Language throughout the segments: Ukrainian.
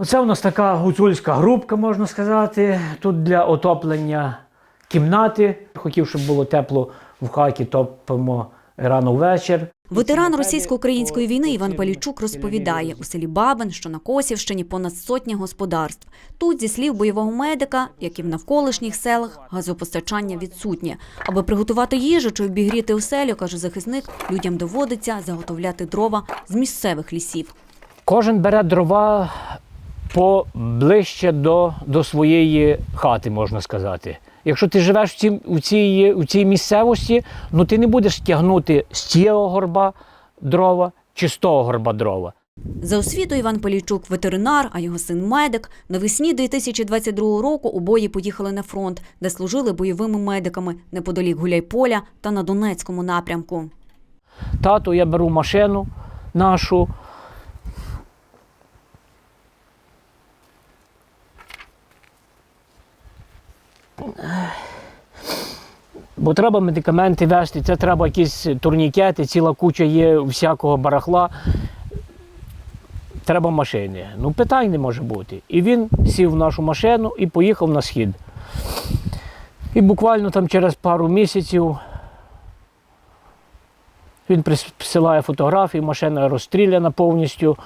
Оце у нас така гуцульська грубка, можна сказати. Тут для отоплення кімнати. Хотів, щоб було тепло в хаті, топимо рано ввечір. Ветеран російсько-української війни Іван Палійчук розповідає, у селі Бабин, що на Косівщині, понад сотня господарств. Тут, зі слів бойового медика, як і в навколишніх селах, газопостачання відсутнє. Аби приготувати їжу чи обігріти оселю, каже захисник, людям доводиться заготовляти дрова з місцевих лісів. Кожен бере дрова поближче до, до своєї хати, можна сказати. Якщо ти живеш в цій, у, цій, у цій місцевості, ну ти не будеш тягнути з цього горба дрова чи з того горба дрова. За освітою Іван Полійчук ветеринар, а його син медик. Навесні 2022 року обоє поїхали на фронт, де служили бойовими медиками неподалік Гуляйполя та на Донецькому напрямку. Тату, я беру машину нашу. Бо треба медикаменти вести, це треба якісь турнікети, ціла куча є всякого барахла. Треба машини. Ну, питань не може бути. І він сів в нашу машину і поїхав на схід. І буквально там через пару місяців він присилає фотографії, машина розстріляна повністю,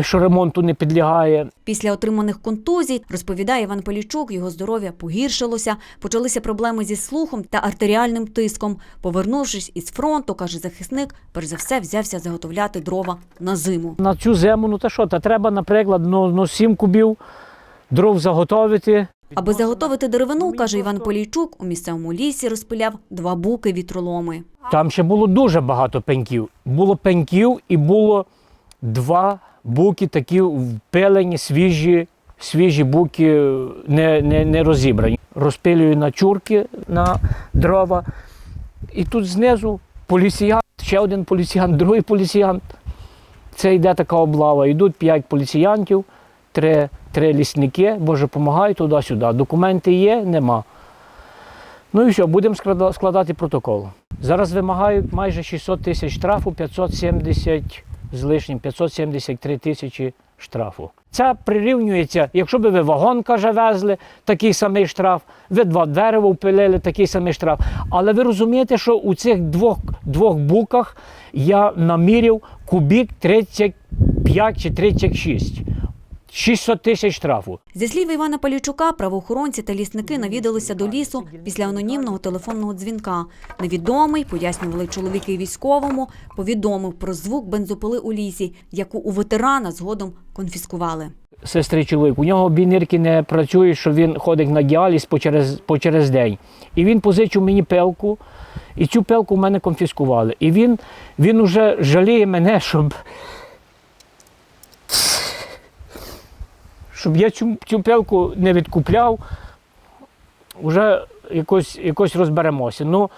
що ремонту не підлягає. Після отриманих контузій, розповідає Іван Полічук, його здоров'я погіршилося, почалися проблеми зі слухом та артеріальним тиском. Повернувшись із фронту, каже захисник, перш за все взявся заготовляти дрова на зиму. На цю зиму, ну та що, та треба, наприклад, ну, ну 7 кубів дров заготовити. Аби заготовити деревину, каже Іван Полійчук, у місцевому лісі розпиляв два буки вітроломи. Там ще було дуже багато пеньків. Було пеньків і було два буки такі впилені, свіжі, свіжі буки, не, не, не розібрані. Розпилюю на чурки на дрова. І тут знизу поліціянт, ще один поліціянт, другий поліціянт. Це йде така облава. Йдуть п'ять поліціянтів, три, три лісники, боже, допомагають туди-сюди. Документи є, нема. Ну і що, будемо складати протокол. Зараз вимагають майже 600 тисяч штрафу, 570 з лишнім, 573 тисячі штрафу. Це прирівнюється, якщо б ви вагон, каже, везли, такий самий штраф, ви два дерева впилили, такий самий штраф. Але ви розумієте, що у цих двох, двох буках я наміряв кубік 35 чи 36. 600 тисяч штрафу. Зі слів Івана Полічука, правоохоронці та лісники навідалися до лісу після анонімного телефонного дзвінка. Невідомий, пояснювали чоловіки військовому, повідомив про звук бензопили у лісі, яку у ветерана згодом конфіскували. сестри чоловік. У нього бінирки не працюють, що він ходить на діаліз по через, по через день. І він позичив мені пилку, і цю пилку в мене конфіскували. І він, він уже жаліє мене, щоб, щоб я цю, цю пилку не відкупляв. Уже якось, якось розберемося. Ну,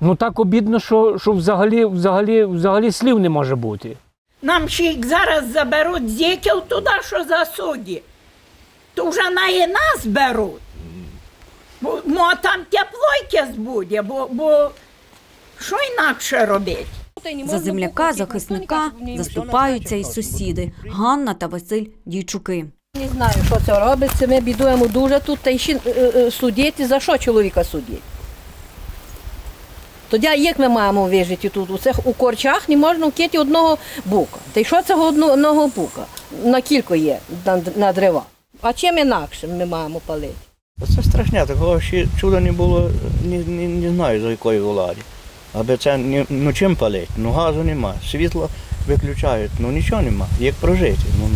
ну так обідно, що, що взагалі, взагалі, взагалі слів не може бути. Нам ще як зараз заберуть дітей туди, що засуді, то вже на і нас беруть. Бо, ну, а там тепло якесь буде, бо, бо що інакше робити? За земляка, захисника заступаються і сусіди Ганна та Василь Дійчуки. Не знаю, що це робиться. Ми бідуємо дуже тут, та ще е, е, судити, за що чоловіка судять. Тоді як ми маємо вижити тут? У цих у корчах не можна вкити одного бука. Та й що це одного, бука? На кілько є на, на дерева. А чим інакше ми маємо палити? Це страшне, такого ще чуда не було, не, не, не знаю за якої влади. Аби це ні, ну чим палити? Ну газу нема, світло виключають, ну нічого нема. Як прожити? Ну,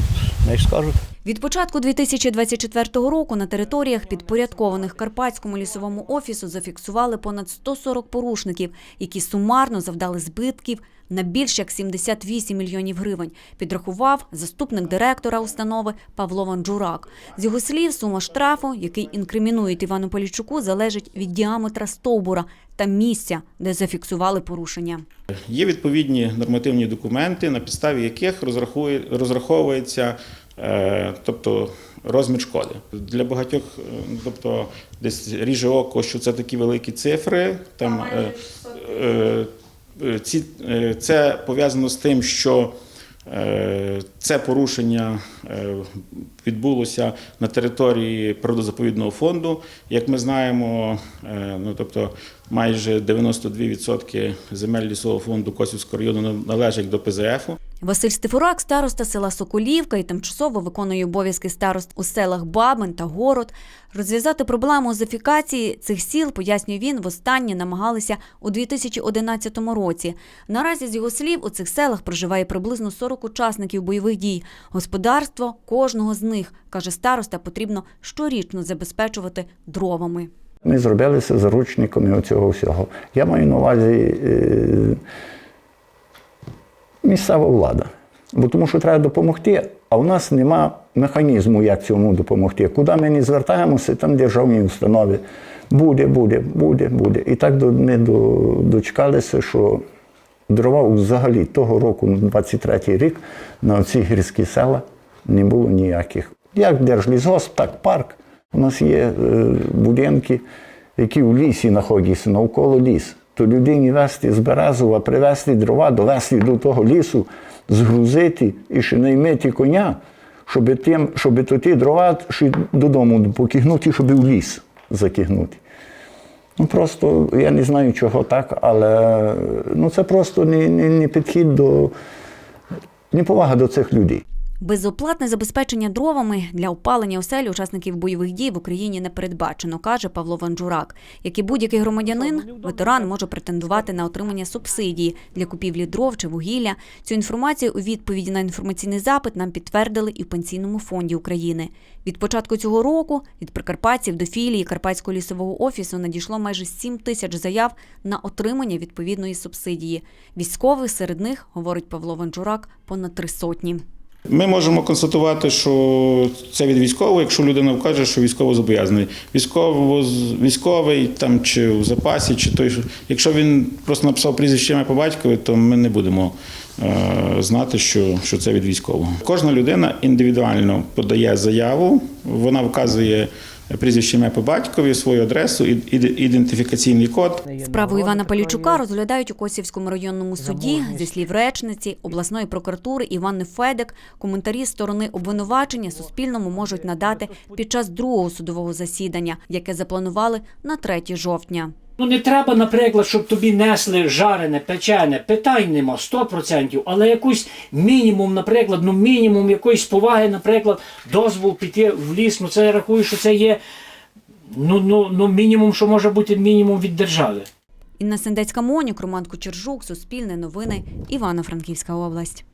не скажуть. Від початку 2024 року на територіях підпорядкованих Карпатському лісовому офісу зафіксували понад 140 порушників, які сумарно завдали збитків на більш як 78 мільйонів гривень, підрахував заступник директора установи Павло Ванджурак. З його слів, сума штрафу, який інкримінують Івану Полічуку, залежить від діаметра стовбура та місця, де зафіксували порушення. Є відповідні нормативні документи, на підставі яких розраховується тобто, розмір шкоди. Для багатьох, е, тобто, десь ріже око, що це такі великі цифри. Там, е, е, е, ці, е, це пов'язано з тим, що Е, Це порушення е, відбулося на території природозаповідного фонду. Як ми знаємо, е, ну тобто майже 92% земель лісового фонду Косівського району належать до ПЗФ. Василь Стефурак, староста села Соколівка і тимчасово виконує обов'язки старост у селах Бабин та Город. Розв'язати проблему озофікації цих сіл, пояснює він, востаннє намагалися у 2011 році. Наразі, з його слів, у цих селах проживає приблизно 40 учасників бойових дій. Господарство кожного з них, каже староста, потрібно щорічно забезпечувати дровами. Ми зробилися заручниками цього всього. Я маю на увазі е, місцева влада. Бо тому що треба допомогти, а у нас нема механізму, як цьому допомогти. Куди ми не звертаємося, там державні установи. Буде, буде, буде, буде. І так ми дочекалися, що дрова взагалі того року, 23-й рік, на ці гірські села не було ніяких. Як Держлісгосп, так парк. У нас є е, будинки, які в лісі знаходяться, навколо ліс. То людині вести з Березова, привезти дрова, довести до того лісу, згрузити і ще наймити коня, щоб, тим, щоб то ті дрова ще додому покигнути, щоб в ліс закигнути. Ну просто я не знаю, чого так, але ну, це просто не, не, не підхід до неповага до цих людей. Безоплатне забезпечення дровами для опалення осель учасників бойових дій в Україні не передбачено, каже Павло Ванджурак. Як і будь-який громадянин, ветеран може претендувати на отримання субсидії для купівлі дров чи вугілля. Цю інформацію у відповіді на інформаційний запит нам підтвердили і в Пенсійному фонді України. Від початку цього року від прикарпатців до філії Карпатського лісового офісу надійшло майже 7 тисяч заяв на отримання відповідної субсидії. Військових серед них, говорить Павло Ванджурак, понад три сотні. Ми можемо констатувати, що це від військового, якщо людина вкаже, що військово зобов'язаний. Військово, військовий там чи в запасі, чи той, що- якщо він просто написав прізвище по батькові, то ми не будемо е, знати, що, що це від військового. Кожна людина індивідуально подає заяву, вона вказує прізвище ім'я по батькові, свою адресу, і- ідентифікаційний код. Справу Івана Палічука розглядають у Косівському районному суді. Зі слів речниці обласної прокуратури Івани Федек, коментарі сторони обвинувачення Суспільному можуть надати під час другого судового засідання, яке запланували на 3 жовтня. Ну не треба, наприклад, щоб тобі несли жарене, печене, питань нема 100%, але якусь мінімум, наприклад, ну мінімум якоїсь поваги, наприклад, дозвол піти в ліс, ну це я рахую, що це є ну, ну, ну мінімум, що може бути мінімум від держави. Інна Сендецька Монюк, Роман Кучержук, Суспільне новини, Івано-Франківська область.